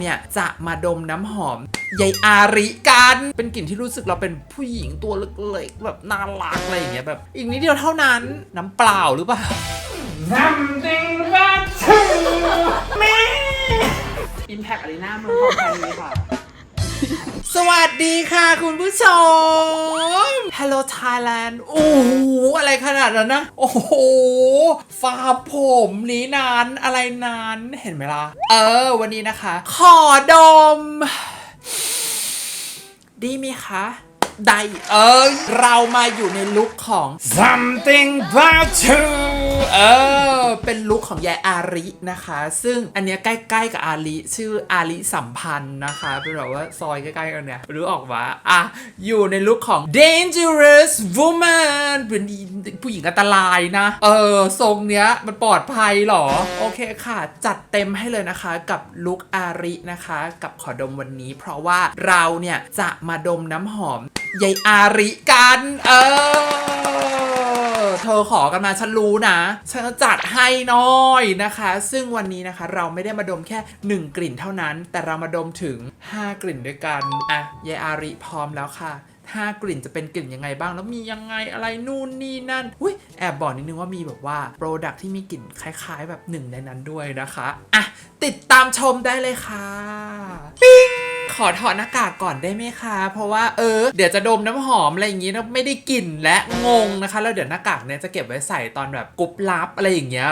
เนี่ยจะมาดมน้ำหอมยายอาริกัน เป็นกลิ่นที่รู้สึกเราเป็นผู้หญิงตัวเล็กๆแบบน่ารักอะไรอย่างเงี้ยแบบ อีกนิดเดียวเท่านั้นน้ำเปล่าหรือเปล่า Something about you อิมแพคอารีนาเมืองทองธานีค่ะ สวัสดีค่ะคุณผู้ชม Hello Thailand โอ้โห อะไรขนาดนั้นนะ โอ้โหฟ้าผมนี้นานอะไรนานเห็นไหมล่ะ เออ วันนี้นะคะ ขอดม ดีไหมคะได้เออ เรามาอยู่ในลุคของ Something about you เออ เป็นลุคของยายอารินะคะ ซึ่งอันเนี้ยใกล้ๆกับอาริชื่ออาริสัมพันธ์นะคะเป็นแบบว่าซอยใกล้ๆกันเนี่ยหรือออกว่าอะอยู่ในลุคของ dangerous woman เป็นผู้หญิงอันตรายนะ เออ ทรงเนี้ยมันปลอดภัยเหรอ โอเคค่ะ จัดเต็มให้เลยนะคะกับลุคอารินะคะ กับขอดมวันนี้ เพราะว่าเราเนี่ยจะมาดมน้ำหอมยายอาริกัน เออ เธอขอกันมาฉันรู้นะ ฉันจะจัดให้หน้อยนะคะ ซึ่งวันนี้นะคะเราไม่ได้มาดมแค่ 1 กลิ่นเท่านั้น แต่เรามาดมถึง 5 กลิ่นด้วยกัน อะยายอาริพร้อมแล้วค่ะ 5 กลิ่นจะเป็นกลิ่นยังไงบ้าง แล้วมียังไงอะไรนู่นนี่นั่นอุ้ยแอบบอกนิดนึงว่ามีแบบว่าโปรดักที่มีกลิ่นคล้ายๆ แบบหนึ่งในนั้นด้วยนะคะอะติดตามชมได้เลยค่ะปิ้งขอถอดหน้ากากก่อนได้ไหมคะ เพราะว่าเออ เดี๋ยวจะดมน้ำหอมอะไรอย่างงี้แล้วไม่ได้กลิ่นและงงนะคะ แล้วเดี๋ยวหน้ากากเนี่ยจะเก็บไว้ใส่ตอนแบบกรุ๊ปลับอะไรอย่างเงี้ย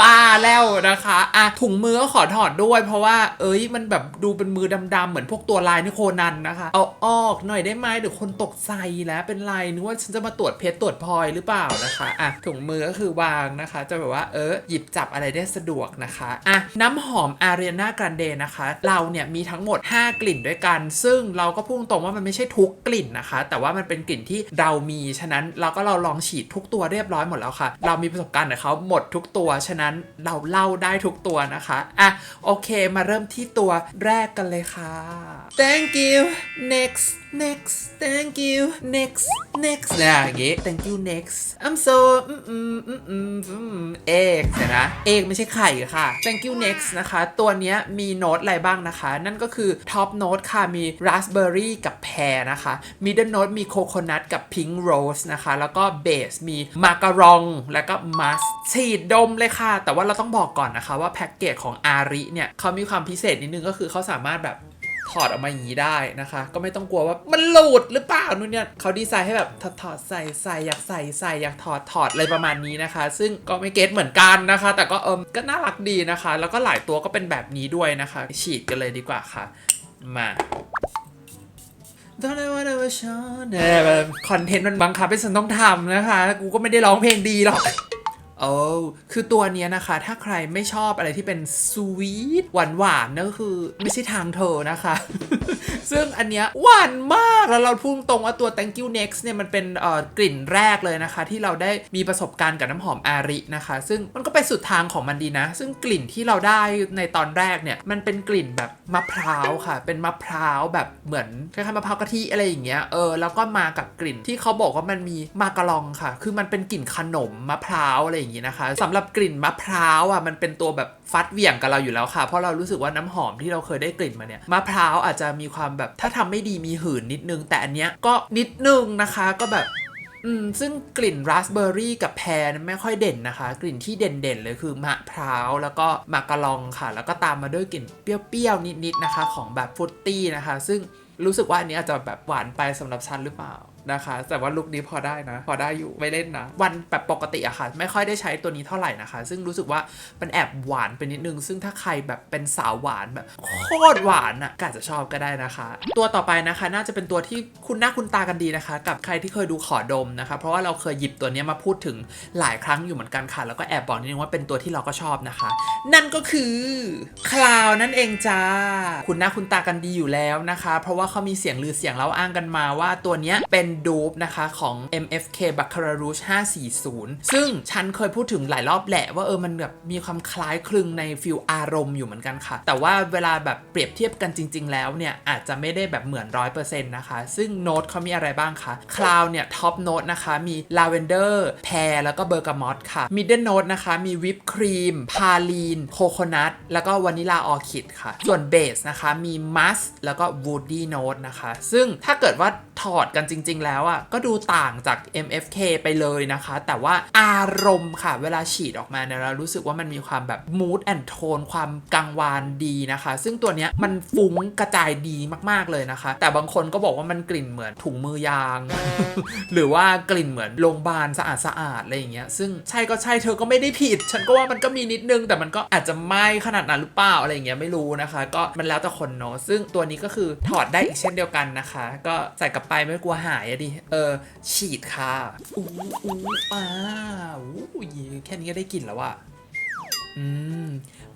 บ้าแล้วนะคะอะถุงมือก็ขอถอดด้วย เพราะว่าเอ้ยมันแบบดูเป็นมือดำๆเหมือนพวกตัวลายนิโคนันนะคะ เอาออกหน่อยได้ไหมเดี๋ยวคนตกใจแล้วเป็นไรนึกว่าฉันจะมาตรวจเพชรตรวจพลอยหรือเปล่านะคะอะถุงมือก็คือวางนะคะ จะแบบว่าเออหยิบจับอะไรได้สะดวกนะคะอะน้ำหอมอารีนา g ก a นเดนะคะ เราเนี่ยมีทั้งหมด 5 กลิ่นด้วยกัน ซึ่งเราก็พูดตรงว่ามันไม่ใช่ทุกกลิ่นนะคะ แต่ว่ามันเป็นกลิ่นที่เรามีฉะนั้นเราก็เราลองฉีดทุกตัวเรียบร้อยหมดแล้วค่ะ เรามีประสบการณ์กับเขาหมดทุกตัว ฉะนั้นเราเล่าได้ทุกตัวนะคะอะโอเคมาเริ่มที่ตัวแรกกันเลยค่ะ thank you next next thank you next next เนี่ยอย่างงี้ thank you next I'm so อืมอืมอืมอืมอืมเอกเดี๋ยวนะ เอกไม่ใช่ไข่ค่ะ thank you next นะคะ ตัวเนี้ยมีโน้ตอะไรบ้างนะคะ นั่นก็คือ top note ค่ะ มี raspberry กับ pear นะคะ middle note มี coconut กับ pink rose นะคะ แล้วก็ base มี macaron แล้วก็ musk ฉีดดมเลยค่ะ แต่ว่าเราต้องบอกก่อนนะคะว่าแพ็กเกจของอาริเนี่ยเขามีความพิเศษนิดนึงก็คือเขาสามารถแบบ ถอดออกมาอย่างนี้ได้นะคะ ก็ไม่ต้องกลัวว่ามันหลุดหรือเปล่านู่นเนี่ยเขาดีไซน์ให้แบบถอดใส่ใส่อยากใส่ใส่อยากถอดถอดอะไรประมาณนี้นะคะ ซึ่งก็ไม่เก็ตเหมือนกันนะคะ แต่ก็เอิมก็น่ารักดีนะคะ แล้วก็หลายตัวก็เป็นแบบนี้ด้วยนะคะ ฉีดกันเลยดีกว่าค่ะ มา Don't know what I was shown เนี่ยแบบคอนเทนต์มันบังคับให้ฉันต้องทำนะคะ กูก็ไม่ได้ร้องเพลงดีหรอก โอ้คือตัวเนี้ยนะคะ ถ้าใครไม่ชอบอะไรที่เป็นสวีทหวานหวานๆนั่นก็คือไม่ใช่ทางเธอนะคะ ซึ่งอันเนี้ยหวานมากแล้วเราพูดตรงว่าตัว thank you next เนี่ยมันเป็นเอ่อกลิ่นแรกเลยนะคะ ที่เราได้มีประสบการณ์กับน้ำหอมอารินะคะ ซึ่งมันก็ไปสุดทางของมันดีนะ ซึ่งกลิ่นที่เราได้ในตอนแรกเนี่ยมันเป็นกลิ่นแบบมะพร้าวค่ะ เป็นมะพร้าวแบบเหมือนคล้ายๆมะพร้าวกะทิอะไรอย่างเงี้ยเออแล้วก็มากับกลิ่นที่เขาบอกว่ามันมีมากะลองค่ะ คือมันเป็นกลิ่นขนมมะพร้าวอะไรอย่างงี้นะคะสำหรับกลิ่นมะพร้าวอะมันเป็นตัวแบบฟัดเหวี่ยงกับเราอยู่แล้วค่ะ เพราะเรารู้สึกว่าน้ำหอมที่เราเคยได้กลิ่นมาเนี่ยมะพร้าวอาจจะมีความแบบถ้าทำไม่ดีมีหืนนิดนึง แต่อันเนี้ยก็นิดนึงนะคะก็แบบอืมซึ่งกลิ่นราสเบอร์รี่กับแพรไม่ค่อยเด่นนะคะ กลิ่นที่เด่นๆเลยคือมะพร้าวแล้วก็มากะลองค่ะ แล้วก็ตามมาด้วยกลิ่นเปรี้ยวๆนิดๆนะคะ ของแบบฟรุตตี้นะคะ ซึ่งรู้สึกว่าอันนี้อาจจะแบบหวานไปสำหรับฉันหรือเปล่า นะคะ แต่ว่าลุคนี้พอได้นะ พอได้อยู่ไม่เล่นนะ วันแบบปกติอะค่ะ ไม่ค่อยได้ใช้ตัวนี้เท่าไหร่นะคะ ซึ่งรู้สึกว่ามันแอบหวานไปนิดนึง ซึ่งถ้าใครแบบเป็นสาวหวานแบบโคตรหวานอะก็อาจจะชอบก็ได้นะคะ ตัวต่อไปนะคะ น่าจะเป็นตัวที่คุณหน้าคุณตากันดีนะคะ กับใครที่เคยดูขอดมนะคะ เพราะว่าเราเคยหยิบตัวนี้มาพูดถึงหลายครั้งอยู่เหมือนกันค่ะ แล้วก็แอบบอกนิดนึงว่าเป็นตัวที่เราก็ชอบนะคะ นั่นก็คือคลาวนั่นเองจ้า คุณหน้าคุณตากันดีอยู่แล้วนะคะ เพราะว่าเขามีเสียงลือเสียงเล่าอ้างกันมาว่าตัวนี้เป็นดูปนะคะของ MFK Baccarat Rouge 540 ซึ่งฉันเคยพูดถึงหลายรอบแหละว่าเออมันแบบมีความคล้ายคลึงในฟิลอารมณ์อยู่เหมือนกันค่ะ แต่ว่าเวลาแบบเปรียบเทียบกันจริง ๆ แล้วเนี่ย อาจจะไม่ได้แบบเหมือน 100%นะคะ ซึ่งโน้ตเขามีอะไรบ้างคะคลาวเนี่ยท็อปโน้ตนะคะมีลาเวนเดอร์แพรแล้วก็เบอร์กามอตค่ะมิดเดิลโน้ตนะคะมีวิปครีมพาลีนโคโคนัทแล้วก็วานิลาออคิดค่ะ ส่วนเบสนะคะมีมัสแล้วก็วูดดี้โน้ตนะคะ ซึ่งถ้าเกิดว่าถอดกันจริง ๆแล้วอะก็ดูต่างจาก MFK ไปเลยนะคะ แต่ว่าอารมณ์ค่ะเวลาฉีดออกมาเนี่ยเรารู้สึกว่ามันมีความแบบ mood and tone ความกังวานดีนะคะ ซึ่งตัวเนี้ยมันฟุ้งกระจายดีมากๆเลยนะคะ แต่บางคนก็บอกว่ามันกลิ่นเหมือนถุงมือยาง หรือว่ากลิ่นเหมือนโรงพยาบาลสะอาดสะอาดๆอะไรอย่างเงี้ยซึ่งใช่ก็ใช่เธอก็ไม่ได้ผิด ฉันก็ว่ามันก็มีนิดนึง แต่มันก็อาจจะไม่ขนาดนั้นหรือเปล่าอะไรอย่างเงี้ยไม่รู้นะคะ ก็มันแล้วแต่คนเนอะซึ่งตัวนี้ก็คือถอดได้อีกเช่นเดียวกันนะคะ ก็ใส่กลับไปไม่กลัวหายอะดิ เออ ฉีดค่ะอู้อู้อ้าอู้ยแค่นี้ก็ได้กลิ่นแล้วอะอืม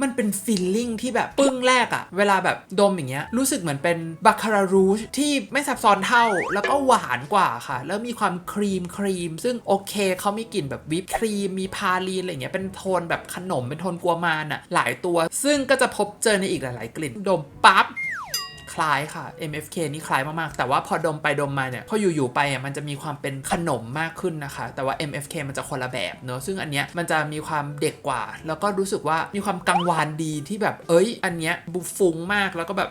มันเป็นฟีลลิ่งที่แบบปึ้งแรกอะเวลาแบบดมอย่างเงี้ย รู้สึกเหมือนเป็นบาคารารูชที่ไม่ซับซ้อนเท่า แล้วก็หวานกว่าค่ะ แล้วมีความครีมครีม ซึ่งโอเค เขามีกลิ่นแบบวิปครีม มีพาลีนอะไรเงี้ย เป็นโทนแบบขนม เป็นโทนกัวมานอะหลายตัว ซึ่งก็จะพบเจอในอีกหลาย ๆ กลิ่น ดมปั๊บ คล้ายค่ะ MFK นี่คล้ายมากๆ แต่ว่าพอดมไปดมมาเนี่ย พออยู่ๆไปอะมันจะมีความเป็นขนมมากขึ้นนะคะ แต่ว่า MFK มันจะคนละแบบเนอะซึ่งอันเนี้ยมันจะมีความเด็กกว่า แล้วก็รู้สึกว่ามีความกังวานดีที่แบบ เอ้ย อันเนี้ยบุฟุ้งมากแล้วก็แบบ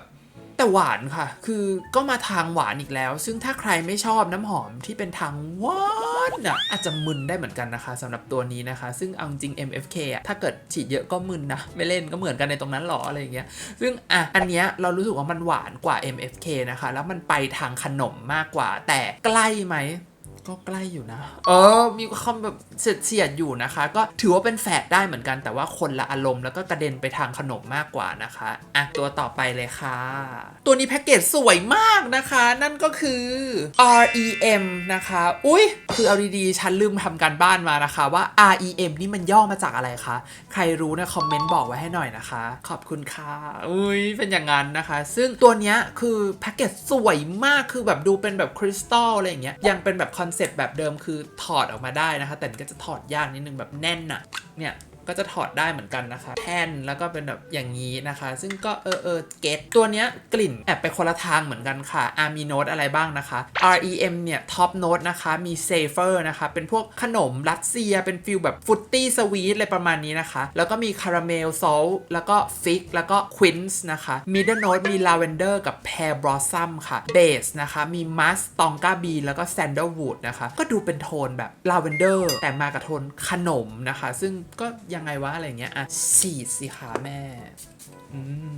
แต่หวานค่ะ คือก็มาทางหวานอีกแล้ว ซึ่งถ้าใครไม่ชอบน้ำหอมที่เป็นทางหวานอะอาจจะมึนได้เหมือนกันนะคะสำหรับตัวนี้นะคะ ซึ่งเอาจริง MFK อะถ้าเกิดฉีดเยอะก็มึนนะ ไม่เล่นก็เหมือนกันในตรงนั้นหรออะไรอย่างเงี้ย ซึ่งอะอันเนี้ยเรารู้สึกว่ามันหวานกว่า MFK นะคะ แล้วมันไปทางขนมมากกว่า แต่ใกล้ไหม ก็ใกล้อยู่นะ เออ มีความแบบเสียดเสียดๆอยู่นะคะ ก็ถือว่าเป็นแฝดได้เหมือนกันแต่ว่าคนละอารมณ์แล้วก็กระเด็นไปทางขนมมากกว่านะคะอะตัวต่อไปเลยค่ะ ตัวนี้แพ็กเกจสวยมากนะคะ นั่นก็คือ REM นะคะ อุ้ยคือเอาดีๆ ฉันลืมทำการบ้านมานะคะว่า REM นี่มันย่อมาจากอะไรคะ ใครรู้นะคอมเมนต์บอกไว้ให้หน่อยนะคะ ขอบคุณค่ะ อุ้ยเป็นอย่างนั้นนะคะ ซึ่งตัวนี้คือแพ็กเกจสวยมากคือแบบดูเป็นแบบคริสตัลอะไรอย่างเงี้ยยังเป็นแบบคอนเซปต์แบบเดิมคือถอดออกมาได้นะคะ แต่ก็จะถอดยากนิดนึงแบบแน่นอะเนี่ย ก็จะถอดได้เหมือนกันนะคะ แท่นแล้วก็เป็นแบบอย่างนี้นะคะ ซึ่งก็เออเออเก็ตตัวเนี้ยกลิ่นแอบไปคนละทางเหมือนกันค่ะอามีโน้ตอะไรบ้างนะคะ REM เนี่ยท็อปโน้ตนะคะมีเซฟอร์นะคะเป็นพวกขนมรัสเซียเป็นฟิลแบบฟุตตี้สวีทอะไรประมาณนี้นะคะ แล้วก็มีคาราเมลซอลแล้วก็ฟิกแล้วก็ควินส์นะคะมิดเดิลโน้ตมีลาเวนเดอร์กับแพร์บลอสซัมค่ะเบสนะคะมีมัสตองกาบีแล้วก็แซนเดลวูดนะคะก็ดูเป็นโทนแบบลาเวนเดอร์แต่มากับโทนขนมนะคะ ซึ่งก็ยยังไงวะอะไรเงี้ยอะฉีดสิคะแม่ อืม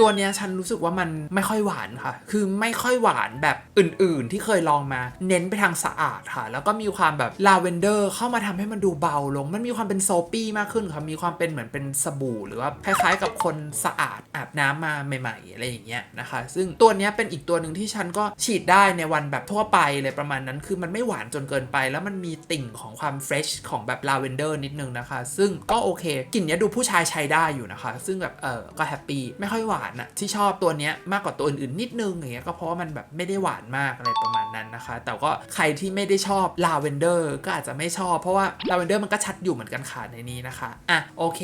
ตัวเนี้ยฉันรู้สึกว่ามันไม่ค่อยหวานค่ะ คือไม่ค่อยหวานแบบอื่นๆ ที่เคยลองมา เน้นไปทางสะอาดค่ะ แล้วก็มีความแบบลาเวนเดอร์เข้ามาทำให้มันดูเบาลง มันมีความเป็นโซปี้มากขึ้นค่ะ มีความเป็นเหมือนเป็นสบู่ หรือว่าคล้ายๆ กับคนสะอาดอาบน้ำมาใหม่ๆอะไรอย่างเงี้ยนะคะ ซึ่งตัวเนี้ยเป็นอีกตัวหนึ่งที่ฉันก็ฉีดได้ในวันแบบทั่วไปเลยประมาณนั้น คือมันไม่หวานจนเกินไป แล้วมันมีติ่งของความเฟรชของแบบลาเวนเดอร์นิดนึงนะคะ ซึ่งก็โอเคกลิ่นเนี้ยดูผู้ชายใช้ได้อยู่นะคะ ซึ่งแบบเออก็แฮปปี้ไม่ค่อยหวานอะที่ชอบตัวเนี้ยมากกว่าตัวอื่นๆนิดนึงอย่างเงี้ยก็เพราะว่ามันแบบไม่ได้หวานมากอะไรประมาณนั้นนะคะ แต่ก็ใครที่ไม่ได้ชอบลาเวนเดอร์ก็อาจจะไม่ชอบ เพราะว่าลาเวนเดอร์มันก็ชัดอยู่เหมือนกันค่ะในนี้นะคะ อะโอเค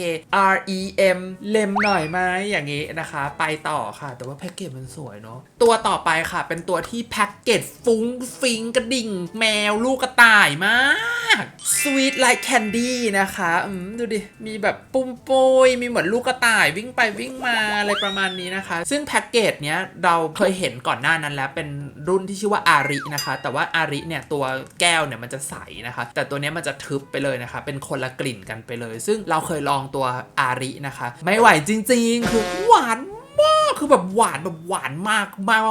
R E M เล็มหน่อยไหมอย่างงี้นะคะ ไปต่อค่ะ แต่ว่าแพ็กเกจมันสวยเนาะตัวต่อไปค่ะ เป็นตัวที่แพ็กเกจฟุ้งฟิงกระดิ่ง แมวลูกกระต่ายมาก Sweet like candy นะคะอืมดูดิ มีแบบปุ้มปุยมีเหมือนลูกกระต่ายวิ่งไปวิ่งมาอะไรประมาณนี้นะคะ ซึ่งแพ็กเกจเนี้ยเราเคยเห็นก่อนหน้านั้นแล้วเป็นรุ่นที่ชื่อว่าอารินะคะ แต่ว่าอาริเนี่ยตัวแก้วเนี่ยมันจะใสนะคะ แต่ตัวนี้มันจะทึบไปเลยนะคะ เป็นคนละกลิ่นกันไปเลย ซึ่งเราเคยลองตัวอารินะคะ ไม่ไหวจริง ๆ คือหวานมาก คือแบบหวานแบบหวานมากมาก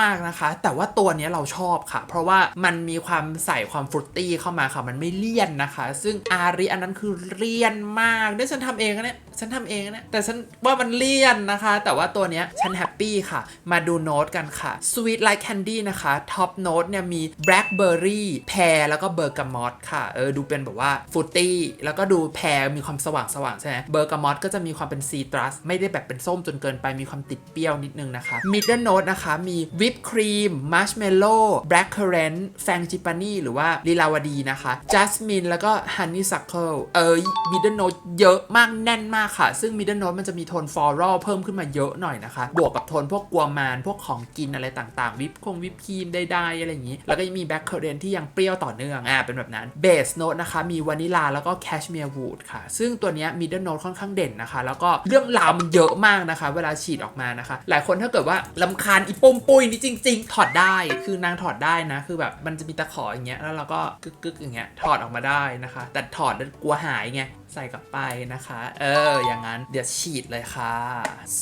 มากนะคะ แต่ว่าตัวนี้เราชอบค่ะ เพราะว่ามันมีความใส่ความฟรุตตี้เข้ามาค่ะ มันไม่เลี่ยนนะคะ ซึ่งอาริอันนั้นคือเลี่ยนมากได้ฉันทำเองนะเนี่ยฉันทำเองนะแต่ฉันว่ามันเลี่ยนนะคะ แต่ว่าตัวนี้ฉันแฮปปี้ค่ะ มาดูโน้ตกันค่ะ Sweet Like Candy นะคะท็อปโน้ตเนี่ยมี Blackberry แพรแล้วก็เบอร์กามอตค่ะเออดูเป็นแบบว่าฟรุตตี้แล้วก็ดูแพรมีความสว่างสว่างๆใช่ไหมเบอร์กามอตก็จะมีความเป็นซีตรัสไม่ได้แบบเป็นส้มจนเกินไปมีความติดเปรี้ยวนิดนึงนะคะ Middle Note นะคะมีวิปครีมมัชเมลโล่แบล็คเคอร์เรนต์แฟงจิปานีหรือว่าลีลาวดีนะคะจัสมินแล้วก็ฮันนี่ซักเคิลเออ Middle Note เยอะมากแน่นมากค่ะ ซึ่ง Middle Note มันจะมีโทนฟลอรัลเพิ่มขึ้นมาเยอะหน่อยนะคะ บวกกับโทนพวกกัวมานพวกของกินอะไรต่างๆ วิปคงวิปครีมได้ๆอะไรอย่างนี้ แล้วก็ยังมีแบล็คเคอร์เรนที่ยังเปรี้ยวต่อเนื่องอะเป็นแบบนั้นเบสโน e นะคะมีวานิลาแล้วก็แคชเมียร์วูดค่ะ ซึ่งตัวนี้ย Middle Note ค่อนข้างเด่นนะคะ แล้วก็เรื่องราวมันเยอะมากนะคะ เวลาฉีดออกมานะคะ หลายคนถ้าเกิดว่าลำคาญอีปุ่มปุยนี่จริง ๆ ถอดได้ คือนางถอดได้นะ คือแบบมันจะมีตะขออย่างเงี้ย แล้วเราก็กึกๆอย่างเงี้ย ถอดออกมาได้นะคะ แต่ถอดแล้วกลัวหายไง ใส่กลับไปนะคะ เออ อย่างนั้น เดี๋ยวฉีดเลยค่ะ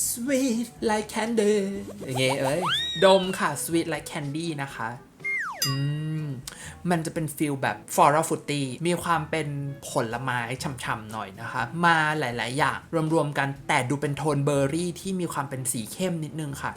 sweet like candy อย่างเงี้ยเอ้ย ดมค่ะ sweet like candy นะคะ อืมมันจะเป็นฟิลแบบฟอร์ฟรุตตี้มีความเป็นผลไม้ฉ่ำๆหน่อยนะคะ มาหลายๆ อย่างรวมๆกันแต่ดูเป็นโทนเบอร์รี่ที่มีความเป็นสีเข้มนิดนึงค่ะ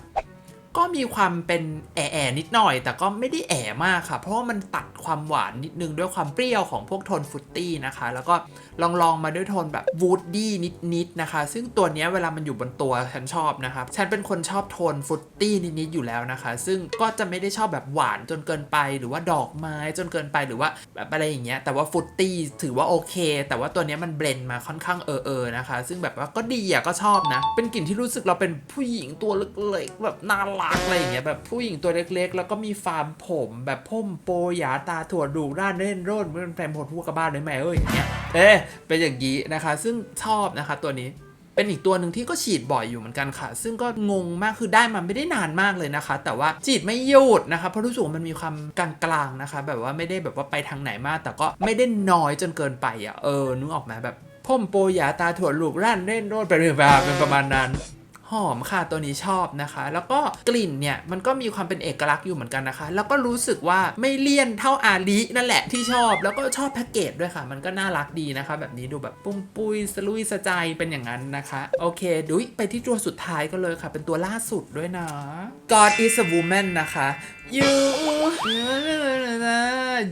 ก็มีความเป็นแอะๆนิดหน่อย แต่ก็ไม่ได้แอะมากค่ะ เพราะว่ามันตัดความหวานนิดนึงด้วยความเปรี้ยวของพวกโทนฟรุตตี้นะคะ แล้วก็ลองลองมาด้วยโทนแบบวูดดี้นิดๆนะคะ ซึ่งตัวนี้เวลามันอยู่บนตัวฉันชอบนะคะฉันเป็นคนชอบโทนฟรุตตี้นิดๆอยู่แล้วนะคะ ซึ่งก็จะไม่ได้ชอบแบบหวานจนเกินไป หรือว่าดอกไม้จนเกินไปหรือว่าแบบอะไรอย่างเงี้ยแต่ว่าฟรุตตี้ถือว่าโอเค แต่ว่าตัวนี้มันเบลนมาค่อนข้างเออเออนะคะ ซึ่งแบบว่าก็ดีอะก็ชอบนะ เป็นกลิ่นที่รู้สึกเราเป็นผู้หญิงตัวเล็กๆแบบน่ารักอะไรอย่างเงี้ยแบบผู้หญิงตัวเล็กๆ แล้วก็มีฟาร์มผมแบบพ่มโปยาตาถั่วดูร่านเล่นร่นเหมันแฟนผลพูดกับบ้านเลยแม่เอ้ยอย่างเงี้ย เอ๊เป็นอย่างนี้นะคะ ซึ่งชอบนะคะตัวนี้เป็นอีกตัวหนึ่งที่ก็ฉีดบ่อยอยู่เหมือนกันค่ะ ซึ่งก็งงมากคือได้มาไม่ได้นานมากเลยนะคะ แต่ว่าฉีดไม่หยุดนะคะ เพราะรู้สึกว่ามันมีความกลางๆนะคะ แบบว่าไม่ได้แบบว่าไปทางไหนมาก แต่ก็ไม่ได้น้อยจนเกินไปอะ เออนึกออกไหมแบบพ่มโปรยาตาถั่วลูกร่านเล่นโรดไปเรื่อยๆเป็นประมาณนั้น หอมค่ะตัวนี้ชอบนะคะ แล้วก็กลิ่นเนี่ยมันก็มีความเป็นเอกลักษณ์อยู่เหมือนกันนะคะ แล้วก็รู้สึกว่าไม่เลี่ยนเท่าอาลีนั่นแหละที่ชอบ แล้วก็ชอบแพ็กเกจด้วยค่ะ มันก็น่ารักดีนะคะ แบบนี้ดูแบบปุ้มปุยสลุยสะใจเป็นอย่างนั้นนะคะ โอเคดุยไปที่ตัวสุดท้ายก็เลยค่ะ เป็นตัวล่าสุดด้วยนะ God is a woman นะคะ you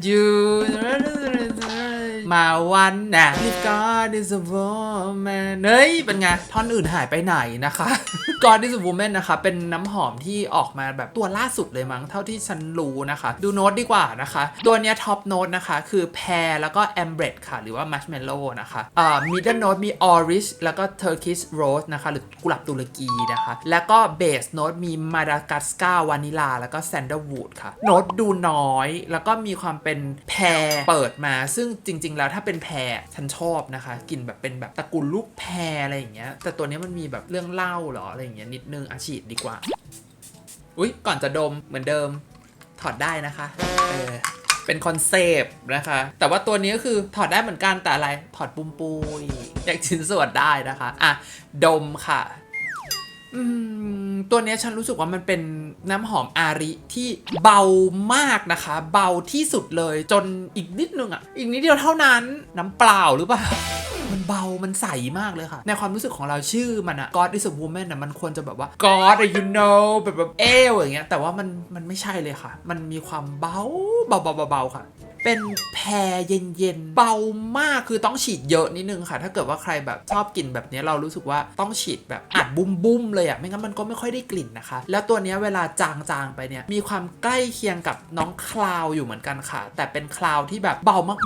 you มาวันนะ If God is a woman เฮ้ย เป็นไง ท่อนอื่นหายไปไหนนะคะ God is a woman นะคะ เป็นน้ำหอมที่ออกมาแบบตัวล่าสุดเลยมั้ง เท่าที่ฉันรู้นะคะ ดูโน้ตดีกว่านะคะ ตัวเนี้ยท็อปโน้ตนะคะ คือแพรแล้วก็แอมเบรดค่ะ หรือว่ามัชเมลโล่นะคะอ่อมิดเดิลโน้ตมีออริชแล้วก็เทอร์คิชโรสนะคะ หรือกุหลาบตุรกีนะคะ แล้วก็เบสโน้ตมีมาดากัสการ์วานิลา แล้วก็แซนเดอร์วูดค่ะ โน้ตดูน้อย แล้วก็มีความเป็นแพรเปิดมา ซึ่งจริง ๆแล้วถ้าเป็นแพรฉันชอบนะคะกลิ่นแบบเป็นแบบตระกูลลูกแพรอะไรอย่างเงี้ย แต่ตัวนี้มันมีแบบเรื่องเล่าเหรออะไรอย่างเงี้ยนิดนึงอาฉีดดีกว่า อุ๊ย ก่อนจะดมเหมือนเดิมถอดได้นะคะ เออเป็นคอนเซปต์นะคะ แต่ว่าตัวนี้ก็คือถอดได้เหมือนกันแต่อะไรถอดปุมปุยอยากชิ้นส่วนได้นะคะ อะ ดมค่ะ อืมตัวเนี้ยฉันรู้สึกว่ามันเป็นน้ำหอมอาริที่เบามากนะคะ เบาที่สุดเลยจนอีกนิดนึงอะ อีกนิดเดียวเท่านั้นน้ำเปล่าหรือเปล่า มันเบา มันใสมากเลยค่ะ ในความรู้สึกของเราชื่อมันอะ God is a woman อะมันควรจะแบบว่า God you know แบบแบบเอวอย่างเงี้ย แต่ว่ามันมันไม่ใช่เลยค่ะ มันมีความเบาเบาเบาเบาค่ะ เป็นแพรเย็นๆ เบามากคือต้องฉีดเยอะนิดนึงค่ะ ถ้าเกิดว่าใครแบบชอบกลิ่นแบบนี้เรารู้สึกว่าต้องฉีดแบบอัดบุ้มบุ้มๆเลยอะไม่งั้นมันก็ไม่ค่อยได้กลิ่นนะคะ แล้วตัวนี้เวลาจางๆไปเนี่ยมีความใกล้เคียงกับน้องคลาวอยู่เหมือนกันค่ะ แต่เป็นคลาวที่แบบเบามา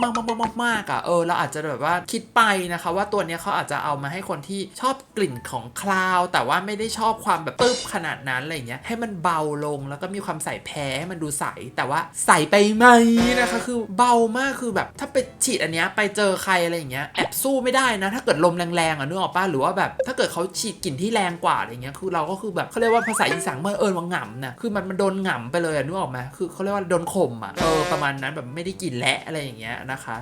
กๆๆๆๆๆอะเออเราอาจจะแบบว่าคิดไปนะคะ ว่าตัวนี้เขาอาจจะเอามาให้คนที่ชอบกลิ่นของคลาว แต่ว่าไม่ได้ชอบความแบบตึ๊บขนาดนั้นอะไรเงี้ยให้มันเบาลงแล้วก็มีความใส่แพ้ให้มันดูใสแต่ว่าใสไปไหมนะคะคือเบามากคือแบบถ้าไปฉีดอันเนี้ยไปเจอใครอะไรอย่างเงี้ยแอบสู้ไม่ได้นะ ถ้าเกิดลมแรงๆอะนึกออกป้าหรือว่าแบบถ้าเกิดเขาฉีดกลิ่นที่แรงกว่าอะไรเงี้ยคือเราก็คือแบบเขาเรียกว่าภาษาอีสานเมื่อเอิญว่าหง่ำนะคือมันมันโดนหง่ำไปเลยอะนึกออกไหมคือเขาเรียกว่าโดนข่มอะเออประมาณนั้นแบบไม่ได้กลิ่นและอะไรอย่างเงี้ยนะคะ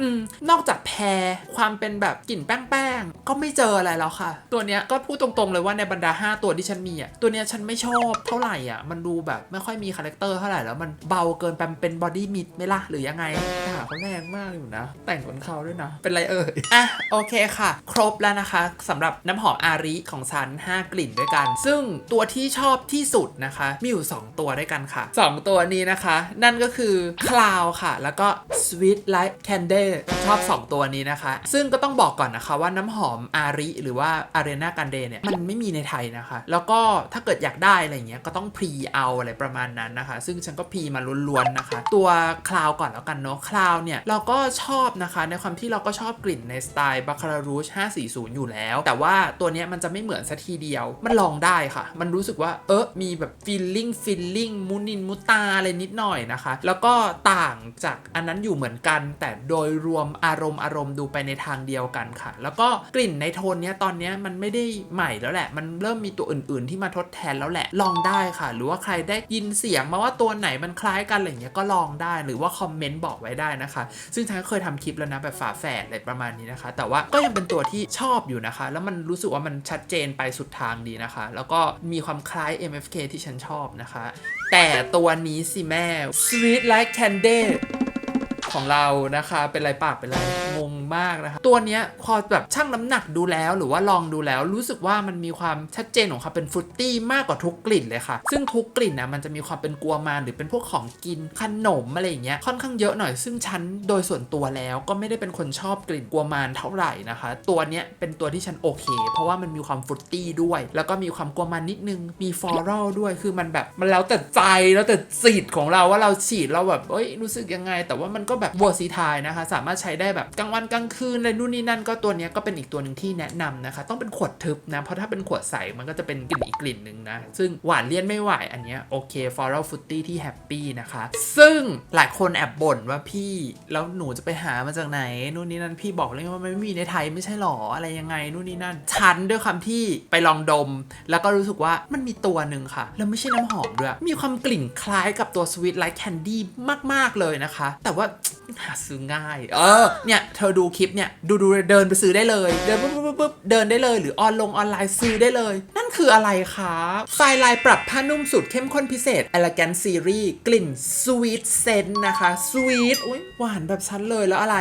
อืมนอกจากแพรความเป็นแบบกลิ่นแป้งก็ไม่เจออะไรแล้วค่ะ ตัวเนี้ยก็พูดตรงๆเลยว่าในบรรดา 5 ตัวที่ฉันมีอะตัวเนี้ยฉันไม่ชอบเท่าไหร่อะมันดูแบบไม่ค่อยมีคาแรคเตอร์เท่าไหร่แล้วมันเบาเกินไปเป็นบอดี้มิดไหมล่ะหรือยังไงด่าเขาแรงมากอยู่นะ แต่งเหมือนเขาด้วยนะ เป็นไรเอ่ยอะโอเคค่ะ ครบแล้วนะคะสำหรับน้ำหอมอาริของฉัน 5 กลิ่นด้วยกัน ซึ่งตัวที่ชอบที่สุดนะคะ มีอยู่ 2 ตัวด้วยกันค่ะ 2 ตัวนี้นะคะ นั่นก็คือ Cloud ค่ะ แล้วก็ Sweet Light Candle ชอบ 2 ตัวนี้นะคะ ซึ่งก็ต้องบอกก่อนนะคะว่าน้ำหอมอาริหรือว่า Arena Grande เนี่ยมันไม่มีในไทยนะคะ แล้วก็ถ้าเกิดอยากได้อะไรเงี้ยก็ต้องพรีเอาอะไรประมาณนั้นนะคะ ซึ่งฉันก็พรีมาล้วนๆนะคะ ตัวคลาวก่อนแล้วกันเนาะคลาวเนี่ยเราก็ชอบนะคะ ในความที่เราก็ชอบกลิ่นในสไตล์บาคารารูช540 อยู่แล้ว แต่ว่าตัวเนี้ยมันจะไม่เหมือนสัทีเดียว มันลองได้ค่ะ มันรู้สึกว่าเออมีแบบฟีลลิ่งฟีลลิ่งมุนินมุตาอะไรนิดหน่อยนะคะ แล้วก็ต่างจากอันนั้นอยู่เหมือนกันแต่โดยรวมอารมณ์อารมณ์ดูไปในทางเดียวกันค่ะ แล้วก็กลิ่นในโทนเนี้ยตอนเนี้ยมันไม่ได้ใหม่แล้วแหละ มันเริ่มมีตัวอื่น ๆ ที่มาทดแทนแล้วแหละ ลองได้ค่ะ หรือว่าใครได้ยินเสียงมาว่าตัวไหนมันคล้ายกันอะไรเงี้ยก็ลองได้หรือว่าคอมเมนต์บอกไว้ได้นะคะ ซึ่งฉันก็เคยทำคลิปแล้วนะแบบฝาแฝดอะไรประมาณนี้นะคะ แต่ว่าก็ยังเป็นตัวที่ชอบอยู่นะคะ แล้วมันรู้สึกว่ามันชัดเจนไปสุดทางดีนะคะ แล้วก็มีความคล้าย MFK ที่ฉันชอบนะคะ แต่ตัวนี้สิแม่ Sweet Like Candy ของเรานะคะ เป็นไรปากเป็นไร งงมากนะคะตัวเนี้ยพอแบบชั่งน้ำหนักดูแล้วหรือว่าลองดูแล้ว รู้สึกว่ามันมีความชัดเจนของความเป็นฟรุตตี้มากกว่าทุกกลิ่นเลยค่ะ ซึ่งทุกกลิ่นนะมันจะมีความเป็นกัวมานหรือเป็นพวกของกินขนมอะไรอย่างเงี้ยค่อนข้างเยอะหน่อยซึ่งฉันโดยส่วนตัวแล้วก็ไม่ได้เป็นคนชอบกลิ่นกัวมานเท่าไหร่นะคะ ตัวเนี้ยเป็นตัวที่ฉันโอเค เพราะว่ามันมีความฟรุตตี้ด้วย แล้วก็มีความกัวมานนิดนึงมีฟลอรัลด้วยคือมันแบบมันแล้วแต่ใจแล้วแต่สิทธิ์ของเราว่าเราฉีดเราแบบเอ้ยรู้สึกยังไง แต่ว่ามันก็แบบวัวซีทายนะคะ สามารถใช้ได้แบบกลางวันกลางคืนอะไรนู่นนี่นั่นก็ตัวนี้ก็เป็นอีกตัวหนึ่งที่แนะนำนะคะ ต้องเป็นขวดทึบนะ เพราะถ้าเป็นขวดใสมันก็จะเป็นกลิ่นอีกกลิ่นหนึ่งนะ ซึ่งหวานเลี่ยนไม่ไหวอันเนี้ยโอเค floral fruity ที่แฮปปี้นะคะ ซึ่งหลายคนแอบบ่นว่าพี่แล้วหนูจะไปหามาจากไหนนู่นนี่นั่นพี่บอกเลยว่ามันไม่มีในไทยไม่ใช่หรออะไรยังไงนู่นนี่นั่นฉันด้วยคำที่ไปลองดม แล้วก็รู้สึกว่ามันมีตัวหนึ่งค่ะแล้วไม่ใช่น้ำหอมด้วยมีความกลิ่นคล้ายกับตัว sweet like candy มาก ๆเลยนะคะ แต่ว่าหาซื้อง่าย เออเนี่ยเธอดูคลิปเนี่ยดูดูเดินไปซื้อได้เลย เดินปุ๊บปุ๊บปุ๊บเดินได้เลย หรือออนลงออนไลน์ซื้อได้เลย นั่นคืออะไรคะไฟลายปรับผ้านุ่มสูตรเข้มข้นพิเศษ Elegant Series กลิ่น Sweet Scent นะคะ Sweet อุ้ยหวานแบบฉันเลยแล้วอะไร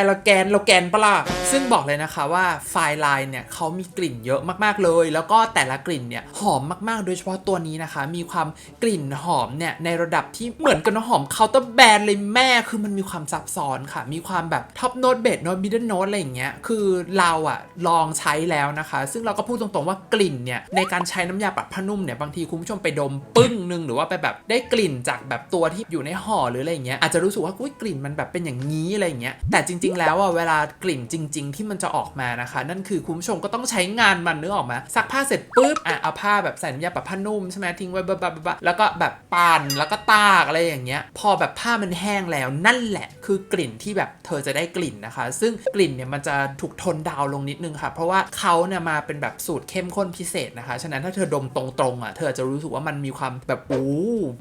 Elegant เราแกนปะล่ะซึ่งบอกเลยนะคะว่าไฟลายเนี่ยเขามีกลิ่นเยอะมากๆเลย แล้วก็แต่ละกลิ่นเนี่ยหอมมากๆ โดยเฉพาะตัวนี้นะคะ มีความกลิ่นหอมเนี่ยในระดับที่เหมือนกับน้ำหอมเคาน์เตอร์แบรนด์เลยแม่คือมันมีความซับซ้อนค่ะ มีความแบบท็อปโน้ตเบสโน้ตมิดเดิลโน้ตอะไรอย่างเงี้ยคือเราอะลองใช้แล้วนะคะ ซึ่งเราก็พูดตรงๆว่ากลิ่นเนี่ยในการใช้น้ำยาปรับผ้านุ่มเนี่ยบางทีคุณผู้ชมไปดมปึ้งหนึงหรือว่าไปแบบได้กลิ่นจากแบบตัวที่อยู่ในห่อหรืออะไรอย่างเงี้ยอาจจะรู้สึกว่าอุ้ยกลิ่นมันแบบเป็นอย่างนี้อะไรอย่างเงี้ยแต่จริง ๆ แล้วอะเวลากลิ่นจริง ๆ ที่มันจะออกมานะคะ นั่นคือคุณผู้ชมก็ต้องใช้งานมันนึกออกมาซักผ้าเสร็จปุ๊บอะเอาผ้าแบบใส่น้ำยาปรับผ้านุ่มใช่ไหมทิ้งไว้บบบบแล้วก็แบบปั่นแล้วก็ตากอะไรอย่างเงี้ย พอแบบผ้ามันแห้งแล้วนั่นแหละคือกลิ่นที่แบบเธอจะได้กลิ่นนะคะ ซึ่งกลิ่นเนี่ยมันจะถูกทนดาวลงนิดนึงค่ะ เพราะว่าเขาเนี่ยมาเป็นแบบสูตรเข้มข้นพิเศษนะคะ ฉะนั้นถ้าเธอดมตรงๆอะเธอจะรู้สึกว่ามันมีความแบบโอ้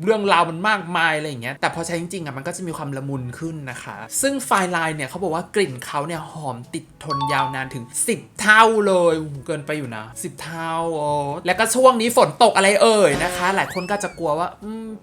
เรื่องราวมันมากมายอะไรอย่างเงี้ยแต่พอใช้จริงๆอะมันก็จะมีความละมุนขึ้นนะคะ ซึ่งไฟไลน์เนี่ยเขาบอกว่ากลิ่นเขาเนี่ยหอมติดทนยาวนานถึง 10 เท่าเลยเกินไปอยู่นะ 10 เท่าโอ้แล้วก็ช่วงนี้ฝนตกอะไรเอ่ยนะคะ หลายคนก็จะกลัวว่า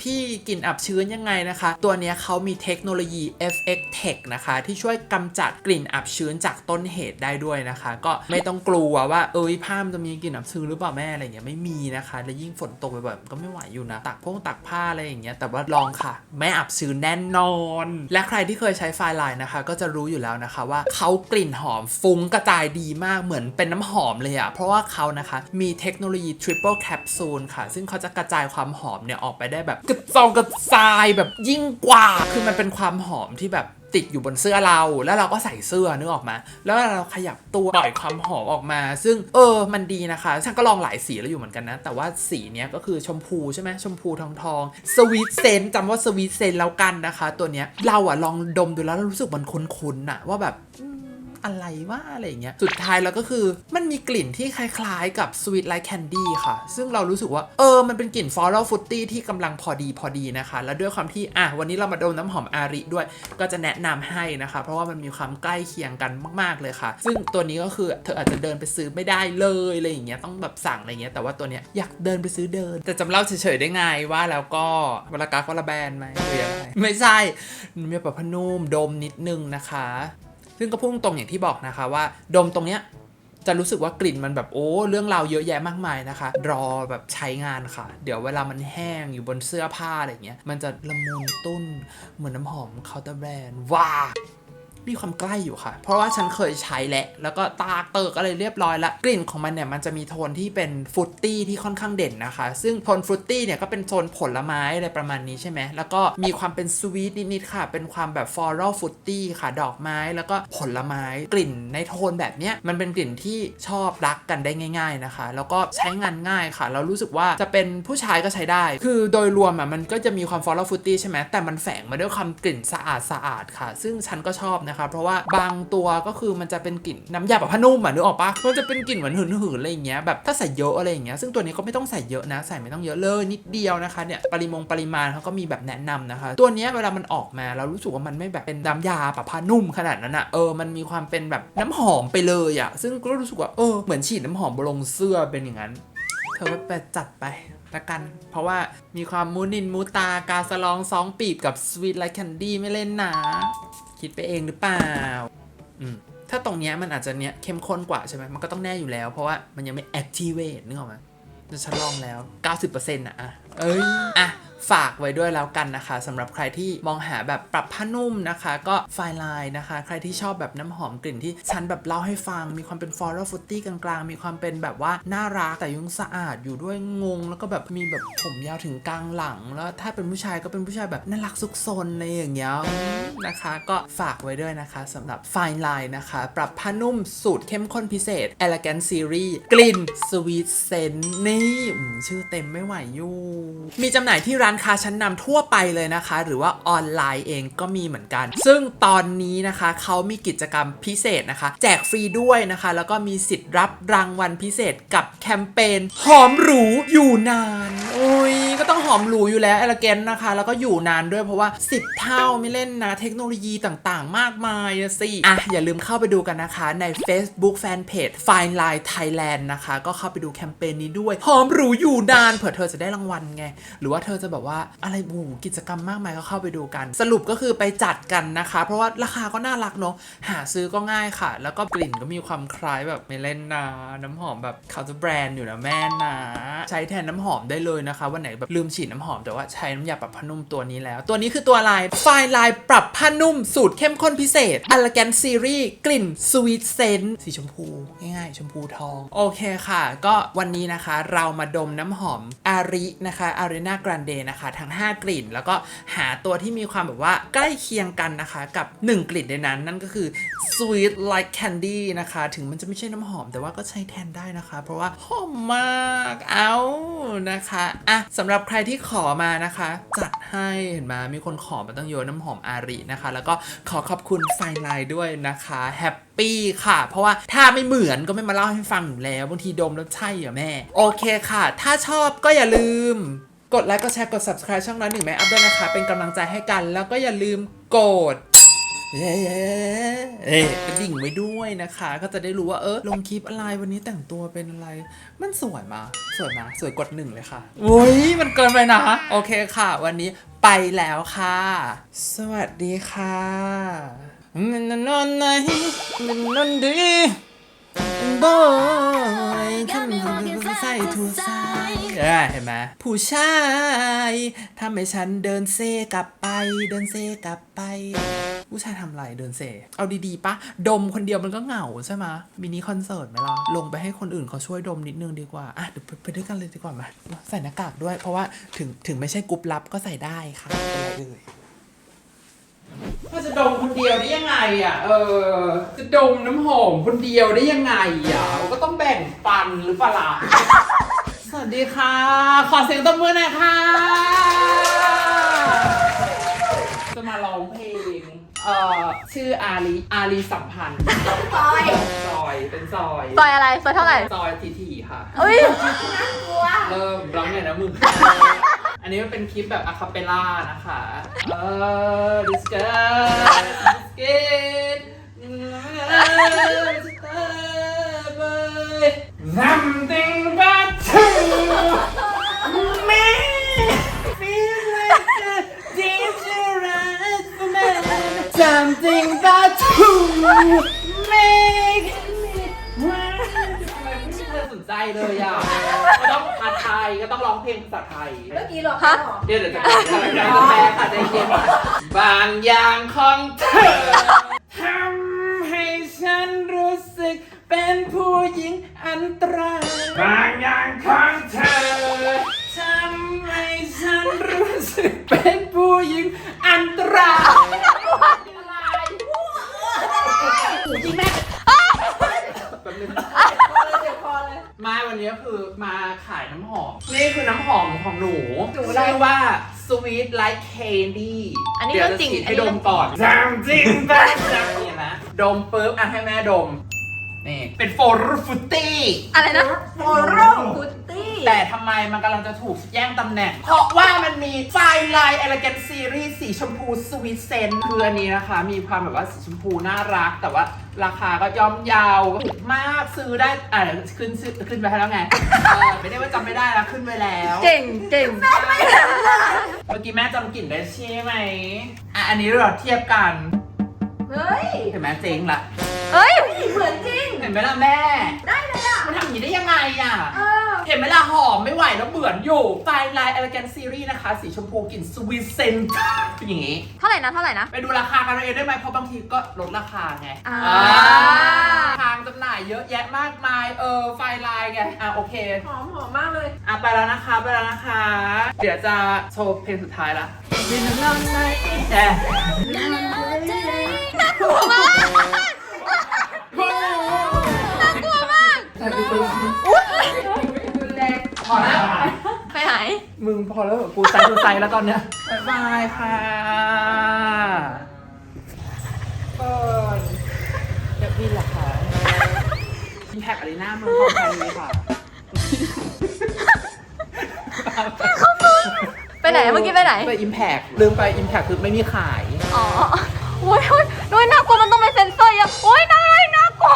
พี่กลิ่นอับชื้นยังไงนะคะ ตัวเนี้ยเขามีเทคโนโลยี FX Tech นะคะ ที่ช่วยกำจัดกลิ่นอับชื้นจากต้นเหตุได้ด้วยนะคะ ก็ไม่ต้องกลัวว่าเอ้ยผ้ามันจะมีกลิ่นอับชื้นหรือเปล่าแม่อะไรเงี้ยไม่มีนะคะ แล้วยิ่งฝนตกบ่อยๆก็ไม่ไหวอยู่นะตักพงตักผ้าอะไรอย่างเงี้ยแต่ว่าลองค่ะ ไม่อับชื้นแน่นอน และใครที่เคยใช้ไฟลายนะคะ ก็จะรู้อยู่แล้วนะคะว่าเขากลิ่นหอมฟุ้งกระจายดีมากเหมือนเป็นน้ำหอมเลยอะเพราะว่าเขานะคะมีเทคโนโลยี Triple Capsule ค่ะ ซึ่งเขาจะกระจายความหอมเนี่ยออกไปได้แบบกระจองกระจายแบบยิ่งกว่าคือมันเป็นความหอมที่แบบ ติดอยู่บนเสื้อเรา แล้วเราก็ใส่เสื้อนึกออกมา แล้วเราขยับตัวปล่อยความหอมออกมา ซึ่งเออมันดีนะคะ ฉันก็ลองหลายสีแล้วอยู่เหมือนกันนะ แต่ว่าสีเนี้ยก็คือชมพูใช่ไหมชมพูทองทองสวีทเซนจำว่าสวีทเซนแล้วกันนะคะ ตัวเนี้ยเราอะลองดมดูแล้วรู้สึกมันคุ้นๆนะว่าแบบ อะไรว่าอะไรอย่างเงี้ย สุดท้ายแล้วก็คือมันมีกลิ่นที่คล้ายๆ กับ Sweet Like Candy ค่ะ ซึ่งเรารู้สึกว่า เออ มันเป็นกลิ่น Floral Fruity ที่กำลังพอดีพอดีนะคะ แล้วด้วยความที่ อะ วันนี้เรามาดมน้ำหอมอาริด้วย ก็จะแนะนำให้นะคะ เพราะว่ามันมีความใกล้เคียงกันมาก ๆ เลยค่ะ ซึ่งตัวนี้ก็คือเธออาจจะเดินไปซื้อไม่ได้เลยอะไรอย่างเงี้ย ต้องแบบสั่งอะไรเงี้ย แต่ว่าตัวเนี้ยอยากเดินไปซื้อเดิน แต่จำเล่าเฉยๆได้ไงว่าแล้วก็วลากากวลาแบนไหมหรือยังไงไม่ใช่มีแบบพนุ่มดมนิดนึงนะคะ ซึ่งก็พุ่งตรงอย่างที่บอกนะคะว่า ดมตรงเนี้ยจะรู้สึกว่ากลิ่นมันแบบโอ้เรื่องราวเยอะแยะมากมายนะคะ รอแบบใช้งานค่ะ เดี๋ยวเวลามันแห้งอยู่บนเสื้อผ้าอะไรเงี้ยมันจะละมุนตุ้นเหมือนน้ำหอมเคาน์เตอร์แบรนด์ว้า มีความใกล้อยู่ค่ะ เพราะว่าฉันเคยใช้แหละ แล้วก็ตากเติกอะไรเรียบร้อยละ กลิ่นของมันเนี่ยมันจะมีโทนที่เป็นฟรุตตี้ที่ค่อนข้างเด่นนะคะ ซึ่งโทนฟรุตตี้เนี่ยก็เป็นโทนผลไม้อะไรประมาณนี้ใช่ไหม แล้วก็มีความเป็นสวีทนิดๆค่ะ เป็นความแบบฟลอรัลฟรุตตี้ค่ะ ดอกไม้ แล้วก็ผลไม้ กลิ่นในโทนแบบเนี้ยมันเป็นกลิ่นที่ชอบรักกันได้ง่าย ๆนะคะ แล้วก็ใช้งานง่ายค่ะ เรารู้สึกว่าจะเป็นผู้ชายก็ใช้ได้ คือโดยรวมอะมันก็จะมีความฟลอรัลฟรุตตี้ใช่ไหมแต่มันแฝงมาด้วยความกลิ่นสะอาดสะอาดๆค่ะ ซึ่งฉันก็ชอบนะคะเพราะว่าบางตัวก็คือมันจะเป็นกลิ่นน้ำยาปะผ้านุ่มอะนึกออกปะมันจะเป็นกลิ่นเหมือนหืนๆอะไรอย่างเงี้ยแบบถ้าใส่เยอะอะไรอย่างเงี้ยซึ่งตัวนี้ก็ไม่ต้องใส่เยอะนะ ใส่ไม่ต้องเยอะเลยนิดเดียวนะคะเนี่ยปริมงปริมาณเขาก็มีแบบแนะนำนะคะ ตัวนี้เวลามันออกมาเรารู้สึกว่ามันไม่แบบเป็นน้ำยาปะผ้านุ่มขนาดนั้นอะเออมันมีความเป็นแบบน้ำหอมไปเลยอะซึ่งก็รู้สึกว่าเออเหมือนฉีดน้ำหอมบนลงเสื้อเป็นอย่างนั้นเธอก็ไปจัดไป ละกัน เพราะว่ามีความมูนินมูตากาสลองสองปีบกับสวีทไลท์แคนดี้ไม่เล่นนะ คิดไปเองหรือเปล่า อืม ถ้าตรงเนี้ยมันอาจจะเนี้ยเข้มข้นกว่าใช่ไหมมันก็ต้องแน่อยู่แล้ว เพราะว่ามันยังไม่ activate นึกออกไหมแต่ฉันลองแล้ว 90%นะอะ เอ้ยอะฝากไว้ด้วยแล้วกันนะคะสำหรับใครที่มองหาแบบปรับผ้านุ่มนะคะ ก็ไฟไลน์นะคะ ใครที่ชอบแบบน้ำหอมกลิ่นที่ฉันแบบเล่าให้ฟัง มีความเป็นฟลอรัลฟุตตี้กลางๆ มีความเป็นแบบว่าน่ารักแต่ยังสะอาดอยู่ด้วยงง แล้วก็แบบมีแบบผมยาวถึงกลางหลัง แล้วถ้าเป็นผู้ชายก็เป็นผู้ชายแบบน่ารักซุกซนอะไรอย่างเงี้ยนะคะ ก็ฝากไว้ด้วยนะคะสำหรับไฟไลน์นะคะ ปรับผ้านุ่มสูตรเข้มข้นพิเศษ Elegant Series กลิ่น Sweet Scent นี่ชื่อเต็มไม่ไหวอยู่มีจำหน่ายที่ร้านค้าชั้นนำทั่วไปเลยนะคะ หรือว่าออนไลน์เองก็มีเหมือนกัน ซึ่งตอนนี้นะคะเขามีกิจกรรมพิเศษนะคะ แจกฟรีด้วยนะคะ แล้วก็มีสิทธิ์รับรางวัลพิเศษกับแคมเปญหอมหรูอยู่นานโอ้ยก็ต้องหอมหรูอยู่แล้วเอลเกนนะคะ แล้วก็อยู่นานด้วยเพราะว่า 10 เท่าไม่เล่นนะ เทคโนโลยีต่างๆ มากมายสิอะอย่าลืมเข้าไปดูกันนะคะ ใน Facebook Fanpage Fine Line Thailand นะคะ ก็เข้าไปดูแคมเปญนี้ด้วยหอมหรูอยู่นานเผื่อเธอจะได้รางวัลไง หรือว่าเธอจะแบบว่าอะไรบูกิจกรรมมากมายก็เข้าไปดูกัน สรุปก็คือไปจัดกันนะคะ เพราะว่าราคาก็น่ารักเนาะหาซื้อก็ง่ายค่ะ แล้วก็กลิ่นก็มีความคล้ายแบบไม่เลนนะน้ำหอมแบบเขาจะแบรนด์อยู่นะแม่นะใช้แทนน้ำหอมได้เลยนะคะวันไหนแบบลืมฉีดน้ำหอมแต่ว่าใช้น้ำยาปรับผ้านุ่มตัวนี้แล้ว ตัวนี้คือตัวอะไรไฟลายปรับผ้านุ่มสูตรเข้มข้นพิเศษ Elegant Series กลิ่น Sweet Scent สีชมพูง่ายๆ ชมพูทอง โอเคค่ะ ก็วันนี้นะคะ เรามาดมน้ำหอมอารินะคะ Arena Grande นเดนะคะทั้ง 5 กลิ่น แล้วก็หาตัวที่มีความแบบว่าใกล้เคียงกันนะคะ กับ 1 กลิ่นในนั้น นั่นก็คือ Sweet Like Candy นะคะ ถึงมันจะไม่ใช่น้ำหอม แต่ว่าก็ใช้แทนได้นะคะ เพราะว่าหอมมากเอานะคะอะสำหรับใครที่ขอมานะคะ จัดให้เห็นไหมมีคนขอมาตั้งเยอะน้ำหอมอารินะคะ แล้วก็ขอขอบคุณไฟไลน์ด้วยนะคะแฮปปี้ค่ะ เพราะว่าถ้าไม่เหมือนก็ไม่มาเล่าให้ฟังอยู่แล้วบางทีดมแล้วใช่เหรอแม่ โอเคค่ะ ถ้าชอบก็อย่าลืม กดไลค์กดแชร์กด subscribe ช่องน้อยหนึ่งแม่อัพด้วยนะคะ เป็นกำลังใจให้กัน แล้วก็อย่าลืมกดเอ๊ะเอ๊ะกระดิ่งไว้ด้วยนะคะ ก็จะได้รู้ว่าเออลงคลิปอะไรวันนี้แต่งตัวเป็นอะไร มันสวยมาสวยมาสวยกดหนึ่งเลยค่ะอุ้ยมันเกินไปนะ โอเคค่ะ วันนี้ไปแล้วค่ะ สวัสดีค่ะ มันนอนไหนมันนอนดีบอยทำไมใส่ทูใส่เห็นไหมผู้ชายทำให้ฉันเดินเซกลับไป เดินเซกลับไป ผู้ชายทำไรเดินเซ เอาดีๆปะดมคนเดียวมันก็เหงาใช่ไหมมินิคอนเสิร์ตไหมล่ะ ลงไปให้คนอื่นเขาช่วยดมนิดนึงดีกว่า อะเดี๋ยวไปด้วยกันเลยดีกว่ามาใส่หน้ากากด้วย เพราะว่าถึงถึงไม่ใช่กรุ๊ปลับก็ใส่ได้ค่ะเอ่ย ก็จะดมคนเดียวได้ยังไงอะ เออ จะดมน้ำหอมคนเดียวได้ยังไงอะก็ต้องแบ่งปันหรือเปล่าล่ะสวัสดีค่ะ ขอเสียงตบมือหน่อยค่ะ จะมาร้องเพลง เอ่อ ชื่ออาลีอาลีสัมพันธ์ซอย ซอย เป็นซอยซอยอะไรซอยเท่าไหร่ ซอยทีทีค่ะ เอ้ยกลัว เริ่มร้องไงนะมึง อันนี้มันเป็นคลิปแบบอะคาเปล่านะคะ เออ this girl this kid something about you me feel like a dangerous man something about you make me want ทำไมไม่มีใครสนใจเลยอะก็ต้องภาษาไทยก็ต้องร้องเพลงภาษาไทย เมื่อกี้หรอกฮะเหรอเดี๋ยวเดี๋ยวจะจะจะแปลค่ะใจเย็นบางอย่างของเธอทำให้ฉันรู้สึกเป็นผู้หญิงอันตรายบางอย่างของเธอทำให้ฉันรู้สึกเป็นผู้หญิงอันตรายหูจริงแม่แป๊บนึง มาวันนี้คือมาขายน้ำหอม นี่คือน้ำหอมของหนูหนูอะไร ชื่อว่า Sweet Like Candy อันนี้เดี๋ยวเรื่องจริงจะฉีดอันให้นี้ดเรื่มองก่อนจำจริงบ้างจังนี่นะดมปุ๊บอะให้แม่ดม นี่เป็นโฟร์ฟุตตี้อะไรนะโฟโรฟุตตี้แต่ทำไมมันกำลังจะถูกแย่งตำแหน่ง เพราะว่ามันมีไฟไลน์ Elegant Series สีชมพู Sweet Scent คืออันนี้นะคะ มีความแบบว่าสีชมพูน่ารัก แต่ว่าราคาก็ย่อมเยาวถูกมากซื้อได้อ่าขึ้นซื้อขึ้นไปให้แล้วไงเออไม่ได้ว่าจำไม่ได้แล้วขึ้นไปแล้วเก่งเก่งเมื่อกี้แม่จำกลิ่นได้ใช่ไหมอะอันนี้เราเทียบกัน เฮ้ย เห็นไหมเจ๊งละเอ้ย เหมือนจริง เห็นไหมล่ะแม่ ได้เลยอะ มันทำอย่างนี้ได้ยังไงอะ เออ เห็นไหมล่ะหอมไม่ไหวแล้วเบื่ออยู่ไฟไลน์ Elegant Series นะคะ สีชมพูกลิ่น Sweet Scent เป็นอย่างนี้ เท่าไหร่นะเท่าไหร่นะ ไปดูราคากันเอาเองได้ไหมเพราะบางทีก็ลดราคาไงอ่า อ่าทางจำหน่ายเยอะแยะมากมาย เออ ไฟไลน์ไง อะโอเค หอมหอมมากเลย อะไปแล้วนะคะไปแล้วนะคะ เดี๋ยวจะโชว์เพลงสุดท้ายละดินน้ำในแช่น่ากลัวมากน่ากลัวมากพอแล้วไปไหนมึงพอแล้วกูใจตัวใจแล้วตอนเนี้ยบ๊ายบายค่ะเปิดเดี๋ยวพี่ล่ะคะอินแพคอารีนาเมืองทองธานีค่ะไปไหนเมื่อกี้ไปไหน ไปอิมแพคลืมไปอิมแพคคือไม่มีขาย อ๋อ โอ้ยโอ้ยน่ากลัวมันต้องไปเซ็นเซอร์อะโอ้ยนายน่ากลัว